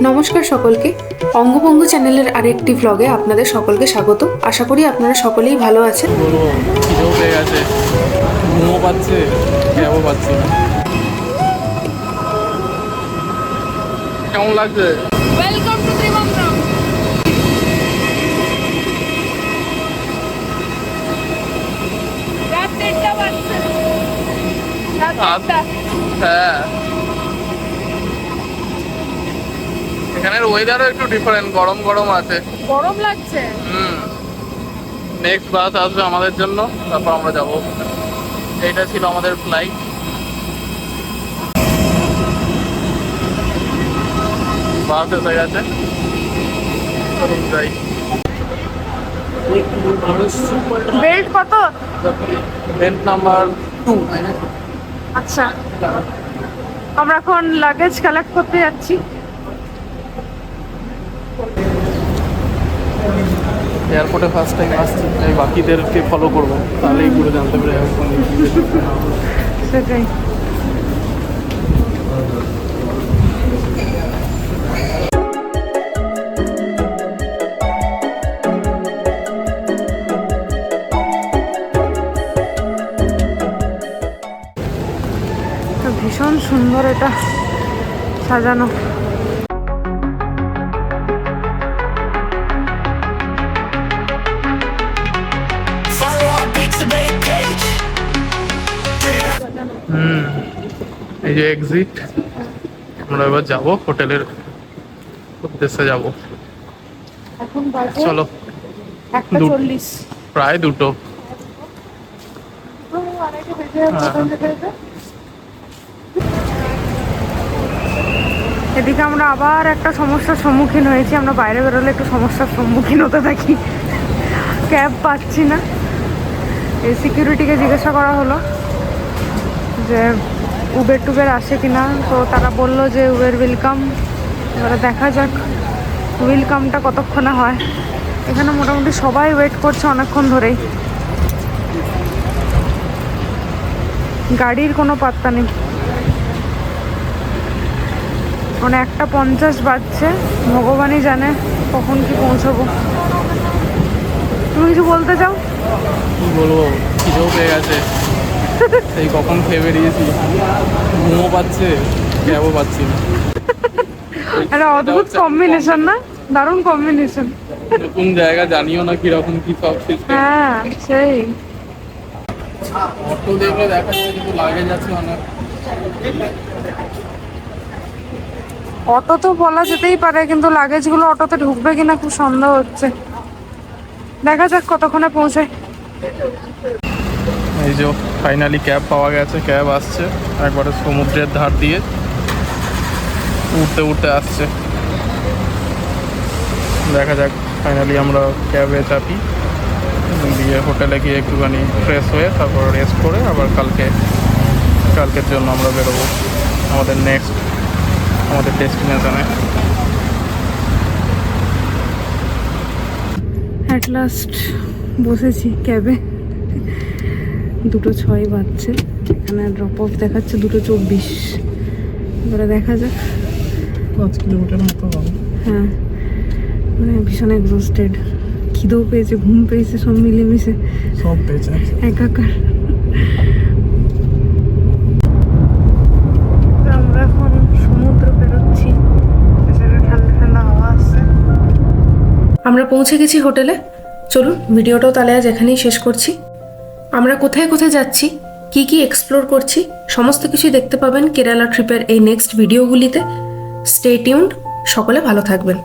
নমস্কার সকলকে। অঙ্গভঙ্গ চ্যানেলের আরেকটি ভ্লগে আপনাদের সকলকে স্বাগত। আশা করি আপনারা সকলেই ভালো আছেন। কেমন লাগছে ওয়েলকাম টু রাত দেড়টা বাজছে রাত- দেড়টা হ্যাঁ। এখানের ওয়েদারও একটু ডিফারেন্ট গরম গরম আছে। গরম লাগছে? হুম। নেক্সট বাস আসবে আমাদের জন্য তারপর আমরা যাব। এটা ছিল আমাদের ফ্লাইট বাস এসে গেছে। যাই। বেল্ট কত? বেল্ট নাম্বার টু আচ্ছা। আমরা এখন লাগেজ কালেক্ট করতে যাচ্ছি। এয়ারপোর্টে ফার্স্ট টাইম আসছি, তাই বাকিদেরকে ফলো করব। তাহলেই ঘুরে জানতে পেরে। সেটাই। ভীষণ সুন্দর এটা সাজানো। হুম। এই যে এক্সিট আমরা এবার যাব হোটেলের উদ্দেশ্যে যাব। চলো। প্রায় দুটো। এদিকে আমরা আবার একটা সমস্যার সম্মুখীন হয়েছি। আমরা বাইরে বেরোলে একটু সমস্যার সম্মুখীন হতে থাকি। ক্যাব পাচ্ছি না। এই সিকিউরিটিকে জিজ্ঞাসা করা হলো। যে উবের টুবের আসে কি না তো তারা বলল যে উবের ওয়েলকাম এবারে দেখা যাক ওয়েলকামটা কতক্ষণে হয়। এখানে মোটামুটি সবাই ওয়েট করছে অনেকক্ষণ ধরেই। গাড়ির কোনো পাত্তা নেই। মানে একটা পঞ্চাশ বাজছে, ভগবানই জানে কখন কি পৌঁছবো। তুমি কিছু বলতে চাও? বলব? গেছে। এই কখন খেয়ে বেরিয়েছি? ঘুমও পাচ্ছে ক্যাবও পাচ্ছি না। একটা অদ্ভুত কম্বিনেশন না? দারুণ কম্বিনেশন নতুন জায়গা জানিও না কীরকম কি সব সিস্টেম হ্যাঁ সেই। অটো দেখলে দেখাচ্ছে কিন্তু লাগে যাচ্ছে অনেক। অটো তো বলা যেতেই পারে কিন্তু লাগেজগুলো অটোতে ঢুকবে কিনা খুব সন্দেহ হচ্ছে। দেখা যাক কতক্ষণে পৌঁছায়। এই যে ফাইনালি ক্যাব পাওয়া গেছে ক্যাব আসছে। একবারে সমুদ্রের ধার দিয়ে উঠতে উঠতে আসছে। দেখা যাক ফাইনালি আমরা ক্যাবে চাপি। দিয়ে হোটেলে গিয়ে একটুখানি ফ্রেশ হয়ে তারপর রেস্ট করে আবার কালকে, কালকের জন্য আমরা বেরোবো আমাদের নেক্সট আমাদের ডেস্টিনেশনে অ্যাট লাস্ট বসেছি ক্যাবে দুটো ছয় বাজছে। এখানে ড্রপ অফ দেখাচ্ছে দুটো চব্বিশ। এবারে দেখা যাক। পাঁচ কিলোমিটার মতো হবে। হ্যাঁ। মানে ভীষণ এক্সস্টেড খিদেও পেয়েছে ঘুম পেয়েছে সব মিলেমিশে। সব পেয়েছে। একাকার। আমরা এখন সমুদ্র পেরোচ্ছি ঠান্ডা ঠান্ডা হাওয়া আসছে আমরা পৌঁছে গেছি হোটেলে। চলুন ভিডিওটাও তাহলে আজ এখানেই শেষ করছি। আমরা কোথায় কোথায় যাচ্ছি? কি কি এক্সপ্লোর করছি? সমস্ত কিছুই দেখতে পাবেন কেরালা ট্রিপের এই নেক্সট ভিডিওগুলিতে স্টে টিউন্ড সকলে ভালো থাকবেন।